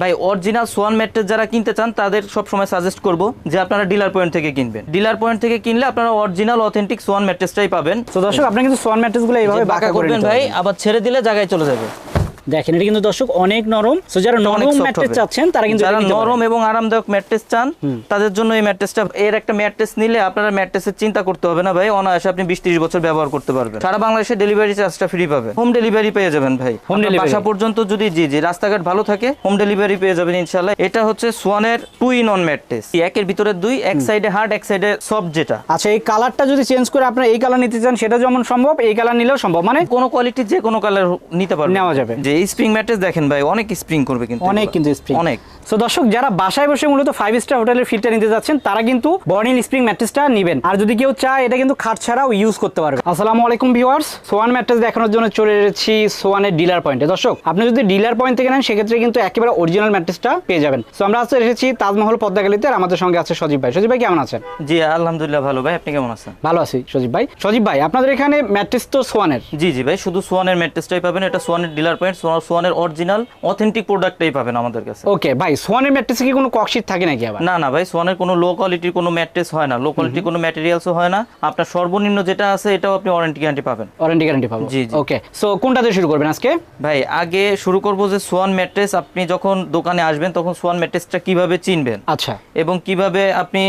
ভাই original Swan mattress যারা কিনতে চান তাদের সব সময় সাজেস্ট করব যে আপনারা ডিলার পয়েন্ট থেকে কিনবেন। ডিলার পয়েন্ট থেকে কিনলে আপনারা অরিজিনাল অথেন্টিক সোয়ান ম্যাট্রেসটাই পাবেন। তো দর্শক আপনি কিন্তু সোয়ান ম্যাট্রেসগুলো এইভাবে বাঁকা করবেন ভাই আবার ছেড়ে দিলে জায়গায় চলে যাবে। দেখেন এটা কিন্তু দর্শক অনেক নরম। সো যারা নরম ম্যাট্রেস চাচ্ছেন তারা কিন্তু যারা নরম এবং আরামদায়ক ম্যাট্রেস চান তাদের জন্য এই ম্যাট্রেসটা এর একটা ম্যাট্রেস নিলে আপনারা ম্যাট্রেসের চিন্তা করতে হবে না ভাই। অনায়াসে আপনি বিশ ত্রিশ বছর ব্যবহার করতে পারবেন। সারা বাংলাদেশে ডেলিভারি চার্জটা ফ্রি পাবেন। হোম ডেলিভারি পেয়ে যাবেন ভাই। আপনার delivery? বাসা পর্যন্ত যদি জি জি রাস্তাঘাট ভালো থাকে হোম ডেলিভারি পেয়ে যাবেন ইনশাল্লাহ এটা হচ্ছে সোয়ানের টু ইন অন ম্যাট্রেস একের ভিতরে দুই এক সাইডে হার্ড এক সাইডে সফট যেটা। আচ্ছা এই কালারটা যদি চেঞ্জ করে আপনারা এই কালার নিতে চান সেটা যেমন সম্ভব এই কালার নিলেও সম্ভব। মানে কোন কোয়ালিটির যে কোনো কালার নিতে পারবেন। নেওয়া যাবে। যে স্প্রিং ম্যাট্রেস দেখেন ভাই অনেক স্প্রিং করবে কিন্তু অনেক কিন্তু স্প্রিং অনেক। সো দর্শক যারা বাসায় বসে মূলত ফাইভ স্টার হোটেলের ফিটটা নিতে যাচ্ছেন তারা কিন্তু বর্নিল স্প্রিং ম্যাট্রেসটা নেবেন। আর যদি কেউ চায় এটা কিন্তু খাট ছাড়াও ইউজ করতে পারবে। আসসালামু আলাইকুম ভিউয়ার্স সোয়ান ম্যাট্রেস দেখানোর জন্য চলে এসেছি সোয়ানের ডিলার পয়েন্টে দর্শক আপনি যদি ডিলার পয়েন্ট থেকে নেন সেক্ষেত্রে কিন্তু একেবারে অরিজিনাল ম্যাট্রেসটা পেয়ে যাবেন। সো আমরা আজকে এসেছি তাজমহল পদ্মাগালিতে আর আমাদের সঙ্গে আছে সজীব ভাই। সজীব ভাই কেমন আছেন? জি আলহামদুলিল্লাহ ভালো ভাই আপনি কেমন আছেন? ভালো আছি সজীব ভাই। সজীব ভাই আপনাদের এখানে ম্যাট্রেস তো সোয়ানের? জি জি ভাই শুধু সোয়ানের ম্যাট্রেসটাই পাবেন এটা সোয়ানের ডিলার পয়েন্ট সোয়ানের অরিজিনাল অথেন্টিক প্রোডাক্টটাই পাবেন আমাদের কাছে। ওকে ভাই সোয়ানের ম্যাট্রেসে কি কোনো ককশিট থাকে নাকি আবার? না না ভাই সোয়ানের কোনো লো কোয়ালিটির কোনো ম্যাট্রেস হয় না। লো কোয়ালিটির কোনো ম্যাটেরিয়ালসও হয় না। আপনার সর্বনিম্ন যেটা আছে এটাও আপনি ওয়ারেন্টি গ্যারান্টি পাবেন। ওয়ারেন্টি গ্যারান্টি পাবো? জি। ওকে সো কোনটা দিয়ে শুরু করবেন আজকে? ভাই আগে শুরু করব যে সোয়ান ম্যাট্রেস আপনি যখন দোকানে আসবেন তখন সোয়ান ম্যাট্রেসটা কীভাবে চিনবেন? আচ্ছা। এবং কীভাবে আপনি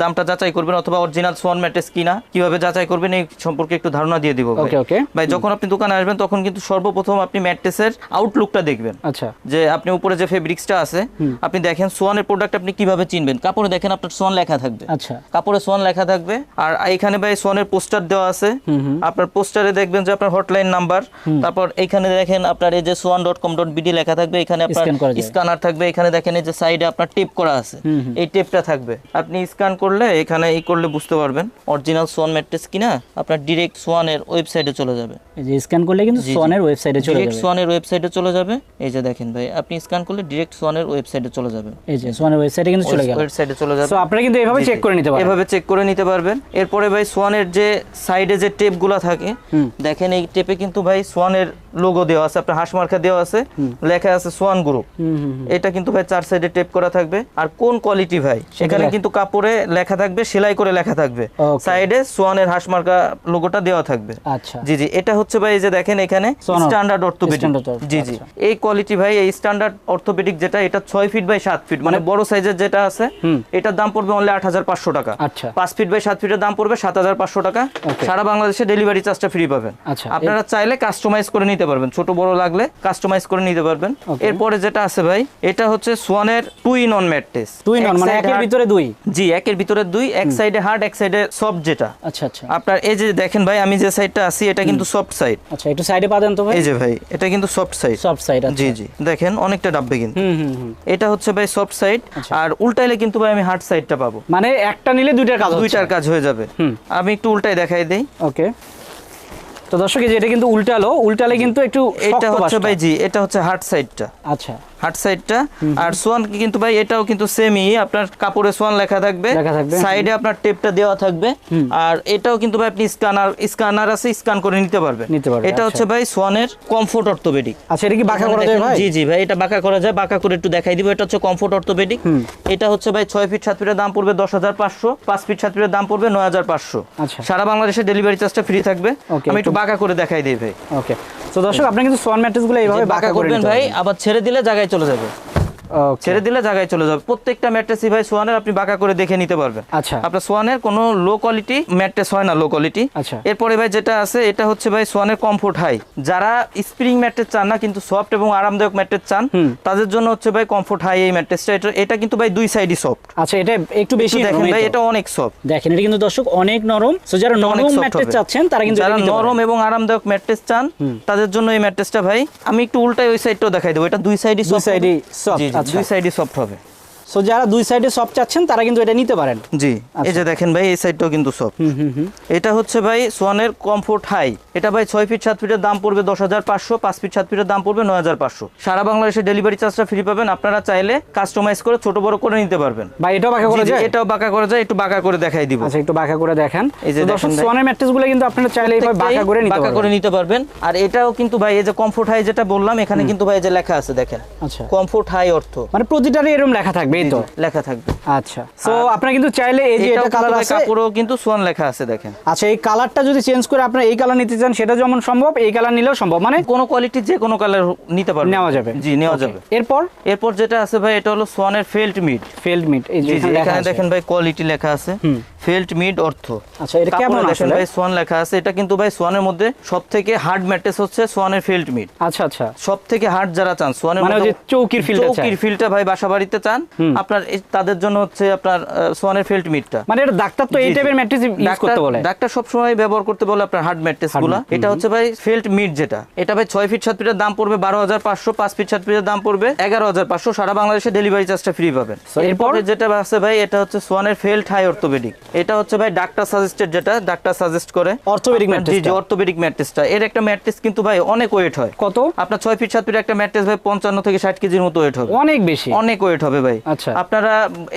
দামটা যাচাই করবেন অথবা অরিজিনাল সোয়ান ম্যাট্রেস কিনা কীভাবে যাচাই করবেন এই সম্পর্কে একটু ধারণা দিয়ে দিব okay. ভাই যখন আপনি দোকানে আসবেন তখন কিন্তু সর্বপ্রথম আপনি ম্যাট্রেসের আউটলুকটা দেখবেন। আচ্ছা। যে আপনি উপরে যে ফেব্রিক্সটা আছে আপনি দেখেন সোয়ানের প্রোডাক্ট আপনি কীভাবে চিনবেন? কাপড়ে দেখেন আপনার সোয়ান লেখা থাকবে। আচ্ছা। কাপড়ে সোয়ান লেখা থাকবে। আর এখানে ভাই সোয়ানের পোস্টার দেওয়া আছে। আপনার পোস্টারে দেখবেন যে আপনার হটলাইন নাম্বার তারপর এখানে দেখেন আপনার এই যে Swan dot com dot BD লেখা থাকবে এখানে আপনার। স্ক্যানার থাকবে এখানে দেখেন এই যে সাইডে আপনার টেপ করা আছে। এই টেপটা থাকবে। আপনি স্ক্যান করলে এখানে এই করলে বুঝতে পারবেন অরিজিনাল সোয়ান ম্যাট্রেস কিনা আপনার ডিরেক্ট সোয়ানের ওয়েবসাইটে চলে যাবে। এই যে স্ক্যান করলে কিন্তু। সোয়ানের ওয়েবসাইটে চলে যাবে। সোয়ানের ওয়েবসাইটে চলে যাবে। এই যে দেখেন ভাই আপনি স্ক্যান করলে ডিরেক্ট সোয়ানের ওয়েবসাইটে চলে যাবে। এই যে সোয়ানের ওয়েবসাইটে কিন্তু চলে গেল। ওয়েবসাইটে চলে যাবে। সো আপনারা কিন্তু এভাবে চেক করে নিতে পারবেন। এভাবে চেক করে নিতে পারবেন। এরপরে ভাই সোয়ানের যে সাইডে যে টেপগুলো থাকে দেখেন এই টেপে কিন্তু ভাই সোয়ানের লোগো দেওয়া আছে আপনার হাঁস মার্কা দেওয়া আছে লেখা আছে সোয়ান গ্রুপ। এটা কিন্তু ভাই চার সাইডে টেপ করা থাকবে। আর কোন কোয়ালিটি ভাই? সেখানে কিন্তু কাপড়ে লেখা থাকবে সেলাই করে লেখা থাকবে। সাইডে সোয়ানের হাঁস মার্কা লোগোটা দেওয়া থাকবে। আচ্ছা। জি জি এটা হচ্ছে ভাই এই যে দেখেন এখানে স্ট্যান্ডার্ড অর্থোপেডিক জি জি। আচ্ছা। এই কোয়ালিটি ভাই এই স্ট্যান্ডার্ড অর্থোপেডিক যেটা এটা ছয় ফিট বাই সাত ফিট মানে বড় সাইজের যেটা আছে এটার দাম পড়বে অনলি আট হাজার পাঁচশো টাকা। আচ্ছা। পাঁচ ফিট বাই সাত ফিটের দাম পড়বে সাত হাজার পাঁচশো টাকা। সারা বাংলাদেশে ডেলিভারি চার্জটা ফ্রি পাবেন। আচ্ছা, আপনারা চাইলে কাস্টমাইজ করে নিতে পারবেন। ছোট বড় লাগলে কাস্টমাইজ করে নিতে পারবেন। এরপরে যেটা আছে ভাই এটা হচ্ছে সোয়ানের টু ইন অন ম্যাট্রেস দুই নন মানে একের ভিতরে দুই? জি একের ভিতরে দুই এক সাইডে হার্ড এক সাইডে সফট যেটা। আচ্ছা আচ্ছা। আপনার এই যে দেখেন ভাই আমি যে সাইডটা আছি এটা কিন্তু সফট সাইড আচ্ছা একটু সাইডে পা দেন তো ভাই? এই যে ভাই এটা কিন্তু সফট সাইড সফট সাইড জি জি। দেখেন অনেকটা ডাববে কিন্তু। হুম হুম হুম। এটা হচ্ছে ভাই সফট সাইড আচ্ছা। আর উল্টাইলে কিন্তু ভাই আমি হার্ড সাইডটা পাবো। মানে একটা নিলে দুইটার কাজ দুইটার কাজ হয়ে যাবে। আমি একটু উল্টাই দেখাই দেই। ওকে তো দর্শক এই যে এটা কিন্তু উল্টালো উল্টালে কিন্তু একটু এটা হচ্ছে। ভাই জি এটা হচ্ছে হার্ড সাইডটা। আচ্ছা। হার্ড সাইডটা। আর সোয়ান কিন্তু ভাই এটাও কিন্তু সেমই আপনার কাপড়ে সোয়ান লেখা থাকবে। সাইডে আপনার টেপটা দেওয়া থাকবে। আর এটাও কিন্তু ভাই আপনি স্ক্যানার স্ক্যানার আছে স্ক্যান করে নিতে পারবেন। নিতে পারবে, এটা আচ্ছা। হচ্ছে ভাই সোয়ানের কমফোর্ট অর্থোপেডিক আচ্ছা এটা কি বাঁকা করা যায় ভাই? জি জি ভাই এটা বাঁকা করা যায়। বাঁকা করে একটু দেখাই দিব এটা হচ্ছে কমফোর্ট অর্থোপেডিক এটা হচ্ছে ভাই ছয় ফিট সাত ফিটের দাম পড়বে দশ হাজার পাঁচশো। পাঁচ ফিট সাত ফিটের দাম পড়বে নয় হাজার পাঁচশো। আচ্ছা। সারা বাংলাদেশে ডেলিভারি চার্জটা ফ্রি থাকবে। আমি একটু- বাঁকা করে দেখাই দিই ভাই। ওকে তো দর্শক আপনি কিন্তু সোয়ান ম্যাট্রেসগুলো এইভাবে বাঁকা করবেন ভাই আবার ছেড়ে দিলে জায়গায় চলে যাবে। ছেড়ে দিলে জায়গায় চলে যাবে। প্রত্যেকটা ম্যাট্রেসই ভাই সোয়ানের আপনি বাঁকা করে দেখে নিতে পারবেন। আচ্ছা। আপনার সোয়ানের কোনো লো কোয়ালিটি ম্যাট্রেস হয় না লো কোয়ালিটি আচ্ছা। এরপরে ভাই যেটা আছে এটা হচ্ছে ভাই সোয়ানের কমফোর্ট হাই যারা স্প্রিং ম্যাট্রেস চান না কিন্তু সফট এবং আরামদায়ক ম্যাট্রেস চান তাদের জন্য হচ্ছে ভাই কমফোর্ট হাই এই ম্যাট্রেসটা। এটা এটা কিন্তু ভাই দুই সাইডই সফট আচ্ছা এটা একটু বেশি দেখেন ভাই এটা অনেক সফট দেখেন এটা কিন্তু দর্শক অনেক নরম। সো যারা নরম ম্যাট্রেস চাচ্ছেন তারা কিন্তু যারা নরম এবং আরামদায়ক ম্যাট্রেস চান তাদের জন্য এই ম্যাট্রেসটা ভাই আমি একটু উল্টাই ওই সাইডটাও দেখাই দেবো। এটা দুই সাইডই সফট সাইডই আচ্ছা। দুই সাইডই সফট হবে। সো যারা দুই সাইডে সব চাচ্ছেন তারা কিন্তু এটা নিতে পারেন। জি আচ্ছা। এই যে দেখেন ভাই এই সাইডটাও কিন্তু সব হুম হুম হুম। এটা হচ্ছে ভাই সোয়ানের কমফোর্ট হাই এটা ভাই ছয় ফিট সাত ফিটের দাম পড়বে দশ হাজার পাঁচশো পাঁচ ফিট সাত ফিটের দাম পড়বে নয় হাজার পাঁচশো। সারা বাংলাদেশে ডেলিভারি চার্জটা ফ্রি পাবেন। আপনারা চাইলে কাস্টমাইজ করে ছোট বড় করে নিতে পারবেন। বা এটাও বাঁকা করে যায়? এটাও বাঁকা করা যায়। একটু বাঁকা করে দেখাই দিব। আচ্ছা একটু বাঁকা করে দেখেন। এই যে দর্শক সোয়ানের ম্যাট্রেসগুলো কিন্তু আপনারা চাইলে এইভাবে বাঁকা করে নিতে বাঁকা করে পারবেন। নিতে পারবেন। আর এটাও কিন্তু ভাই এই যে কমফোর্ট হাই যেটা বললাম এখানে কিন্তু ভাই এই যে লেখা আছে দেখেন। আচ্ছা। কমফোর্ট হাই অর্থ। মানে প্রতিটারই এরকম লেখা থাকবে। এই তো লেখা থাকবে। আচ্ছা। সো আপনারা কিন্তু চাইলে এই যে এটা কালার আছে। কাপড়েও কিন্তু সোয়ান লেখা আছে দেখেন। আচ্ছা এই কালারটা যদি চেঞ্জ করে আপনারা এই কালার নিতে চান সেটা যেমন সম্ভব এই কালার নিলেও সম্ভব। মানে কোনো কোয়ালিটির যে কোনো কালার নিতে পারবেন। নেওয়া যাবে। জি নেওয়া যাবে। এরপর? এরপর যেটা আছে ভাই এটা হলো সোয়ানের ফেল্ট মিড ফেল্ড মিট এই যে এখানে। দেখেন ভাই কোয়ালিটি লেখা আছে। ফেল্ট মিড অর্থ। আচ্ছা এটা কেমন দেখেন ভাই সোয়ান লেখা আছে। এটা কিন্তু ভাই সোয়ানের মধ্যে সব থেকে হার্ড ম্যাট্রেস হচ্ছে সোয়ানের ফেল্ট মিড আচ্ছা আচ্ছা। সব থেকে হার্ড যারা চান সোয়ানের মানে যে মধ্যে চৌকির ফিল্ডটা চৌকির ভাই বাসা বাড়িতে চান আপনার তাদের জন্য হচ্ছে আপনার সোয়ানের ফেল্ট মিডটা মানে এটা ডাক্তার তো এই। টাইপের ম্যাট্রেস ইউজ করতে বলে। ডাক্তার সবসময় ব্যবহার করতে বলে আপনার হার্ড ম্যাট্রেসগুলা এটা হচ্ছে ভাই ফেল্ট মিড যেটা। এটা ভাই ছয় ফিট সাত ফিটের দাম পড়বে বারো হাজার পাঁচশো পাঁচ ফিট সাত ফিটের দাম পড়বে এগারো হাজার পাঁচশো সারা বাংলাদেশে ডেলিভারি চার্জটা ফ্রি পাবেন। এরপর? যেটা আছে ভাই এটা হচ্ছে সোয়ানের ফেল্ট হাই অর্থোপেডিক। এটা হচ্ছে ভাই ডাক্তার সাজেস্টেড যেটা ডাক্তার সাজেস্ট করে। আপনার- mattress জি। অর্থোপেডিক ম্যাট্রেসটা। এর একটা ম্যাট্রেস কিন্তু ভাই অনেক ওয়েট হয়। কত? আপনার ছয় ফিট সাত ফিট একটা ম্যাট্রেস ভাই পঞ্চান্ন থেকে ষাট কেজির মতো ওয়েট হবে। অনেক বেশি। অনেক ওয়েট হবে ভাই। আচ্ছা। আপনারা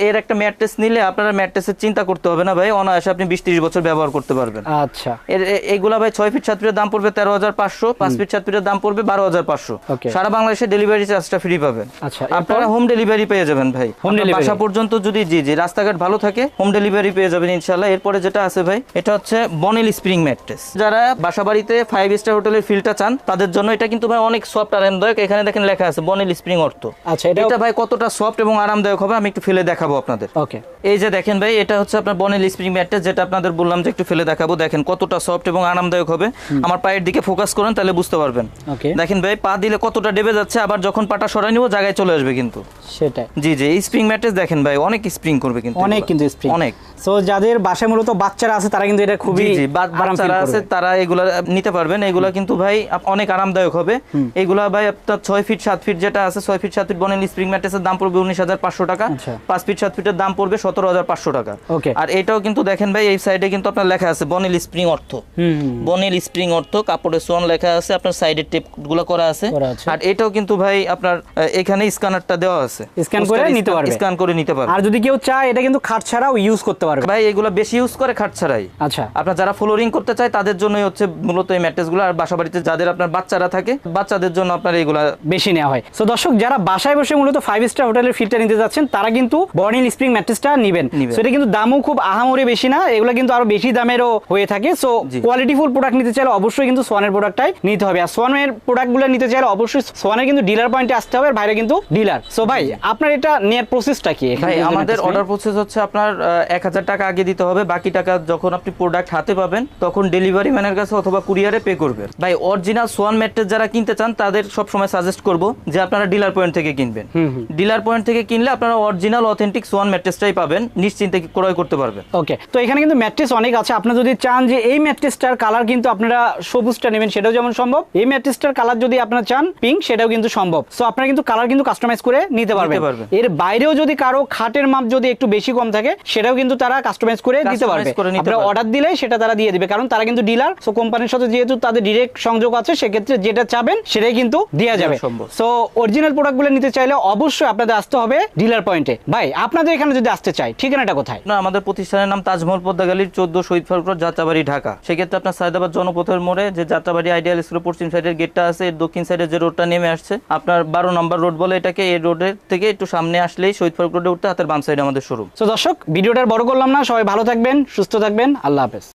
এর একটা ম্যাট্রেস নিলে আপনারা ম্যাট্রেসের চিন্তা করতে হবে না ভাই অনায়াসে আপনি বিশ ত্রিশ বছর ব্যবহার করতে পারবেন। আচ্ছা। এর এইগুলা ভাই ছয় ফিট সাত ফিটের দাম পড়বে তেরো হাজার পাঁচশো পাঁচ ফিট সাত ফিটের দাম পড়বে বারো হাজার পাঁচশো। সারা বাংলাদেশে ডেলিভারি চার্জটা ফ্রি পাবেন। আচ্ছা, আপনারা হোম ডেলিভারি পেয়ে যাবেন ভাই। আপনার delivery? বাসা পর্যন্ত যদি জি জি রাস্তাঘাট ভালো থাকে হোম ডেলিভারি পেয়ে যাবেন ইনশাল্লাহ এরপরে যেটা আছে ভাই এটা হচ্ছে বনেল স্প্রিং ম্যাট্রেস যারা বাসা বাড়িতে ফাইভ স্টার হোটেলের ফিলটা চান তাদের জন্য এটা কিন্তু ভাই অনেক সফট আরামদায়ক। এখানে দেখেন লেখা আছে বনেল স্প্রিং অর্থ। আচ্ছা এটা এটা ভাই কতটা সফট এবং আরামদায়ক হবে আমি একটু ফেলে দেখাবো আপনাদের। ওকে। এই যে দেখেন ভাই এটা হচ্ছে আপনার বনেল স্প্রিং ম্যাট্রেস যেটা আপনাদের বললাম যে একটু ফেলে দেখাবো। দেখেন কতটা সফট এবং আরামদায়ক হবে। আমার পায়ের দিকে ফোকাস করেন তাহলে বুঝতে পারবেন। ওকে। দেখেন ভাই পা দিলে কতটা ডেবে যাচ্ছে আবার যখন পাটা সরাই নিব জায়গায় চলে আসবে কিন্তু। সেটাই। জি জি স্প্রিং ম্যাট্রেস দেখেন ভাই অনেক স্প্রিং করবে কিন্তু অনেক কিন্তু স্প্রিং অনেক। সো যাদের বাসায় মূলত বাচ্চারা আছে তারা কিন্তু এটা খুবই জি বাচ্চারা আছে তারা এগুলা নিতে পারবেন। এগুলা কিন্তু ভাই অনেক আরামদায়ক হবে। এগুলা ভাই আপনার ছয় ফিট সাত ফিট যেটা আছে ছয় ফিট সাত ফিট বনেল স্প্রিং ম্যাট্রেসের দাম পড়বে উনিশ হাজার পাঁচশো টাকা। আচ্ছা। পাঁচ ফিট সাত ফিটের দাম পড়বে সতেরো হাজার পাঁচশো টাকা. আর এটাও কিন্তু দেখেন ভাই এই সাইডে কিন্তু আপনার লেখা আছে বনেল স্প্রিং অর্থ। হুম। স্প্রিং অর্থ কাপড়ের সোন লেখা আছে আপনার সাইডের টেপগুলো করা আছে। আর এটাও কিন্তু ভাই আপনার এখানে স্ক্যানারটা দেওয়া আছে। Scan করে নিতে পারবে। স্ক্যান করে নিতে পারবে। আর যদি কেউ চায় এটা কিন্তু খাট ছাড়াও ইউজ করতে পারবে। ভাই এগুলো বেশি ইউজ করে খাট ছাড়াই। আচ্ছা। আপনার যারা ফ্লোরিং করতে চায় তাদের জন্যই হচ্ছে মূলত এই ম্যাট্রেসগুলো আর বাসা বাড়িতে যাদের আপনার বাচ্চারা থাকে বাচ্চাদের জন্য আপনার এইগুলা বেশি নেওয়া হয়। সো দর্শক যারা বাসায় বসে মূলত ফাইভ স্টার হোটেলের ফিটটা নিতে যাচ্ছেন তারা কিন্তু বর্নিল স্প্রিং ম্যাট্রেসটা নেবেন। নিবেন। সো এটা কিন্তু দামও খুব আহামরি বেশি না এগুলো কিন্তু আরও বেশি দামেরও হয়ে থাকে। সো। কোয়ালিটিফুল প্রোডাক্ট নিতে চাইলে অবশ্যই কিন্তু সোয়ানের প্রোডাক্টটাই নিতে হবে। আর সোয়ানের প্রোডাক্টগুলো নিতে চাইলে অবশ্যই সোয়ানের কিন্তু ডিলার পয়েন্টে আসতে হবে আর বাইরে কিন্তু ডিলার সো ভাই আপনার এটা নেয়ার প্রসেসটা কি? ভাই আমাদের অর্ডার প্রসেস হচ্ছে আপনার এক হাজার টাকা আগে দিতে হবে। বাকি টাকা যখন আপনি প্রোডাক্ট হাতে পাবেন তখন ডেলিভারি ম্যানের কাছে অথবা কুরিয়ারে পে করবেন। ভাই অরিজিনাল সোয়ান ম্যাট্রেস যারা কিনতে চান তাদের সব সময় সাজেস্ট করব যে আপনারা ডিলার পয়েন্ট থেকে কিনবেন। ডিলার পয়েন্ট থেকে কিনলে আপনারা অরিজিনাল অথেন্টিক সোয়ান ম্যাট্রেসটাই পাবেন। নিশ্চিন্তে ক্রয় করতে পারবেন। ওকে তো এখানে কিন্তু ম্যাট্রেস অনেক আছে। আপনারা যদি চান যে এই ম্যাট্রেসটার কালার কিন্তু আপনারা সবুজটা নেবেন সেটাও যেমন সম্ভব। এই ম্যাট্রেসটার কালার যদি আপনারা চান পিঙ্ক সেটাও কিন্তু সম্ভব। সো আপনারা কিন্তু কালার কিন্তু কাস্টমাইজ করে নিতে পারবেন। এর বাইরেও যদি কারও খাটের মাপ যদি একটু বেশি কম থাকে সেটাও কিন্তু তারা কাস্টমাইজ করে দিতে পারবে। আপনারা অর্ডার দিলে সেটা তারা দিয়ে দিবে কারণ তারা কিন্তু ডিলার সো কোম্পানির সাথে যেহেতু তাদের ডিরেক্ট সংযোগ আছে সেক্ষেত্রে যেটা চাবেন সেটাই কিন্তু দেওয়া যাবে। সো অরিজিনাল প্রোডাক্টগুলো নিতে চাইলে অবশ্যই আপনাদের আসতে হবে। ডিলার পয়েন্টে ভাই আপনাদের এখানে যদি আসতে চাই ঠিকানাটা কোথায়? আপনার আমাদের প্রতিষ্ঠানের নাম তাজমহল পদ্মাগালির চোদ্দ শহীদ ফারুক রোড যাত্রাবাড়ি ঢাকা। সেক্ষেত্রে আপনার সায়দাবাদ জনপথের মোড়ে যে যাত্রাবাড়ি আইডিয়াল স্কুলের পশ্চিম সাইডের গেটটা আছে এর দক্ষিণ সাইডে যে রোডটা নেমে আসছে আপনার বারো নম্বর রোড বলে এটাকে এই রোডের থেকে একটু সামনে আসলেই শহীদ ফারুক রোডে উঠতে হাতের বাম সাইডে আমাদের শোরুম তো দর্শক ভিডিওটা বড় করলাম না সবাই ভালো থাকবেন সুস্থ থাকবেন আল্লাহ হাফেজ।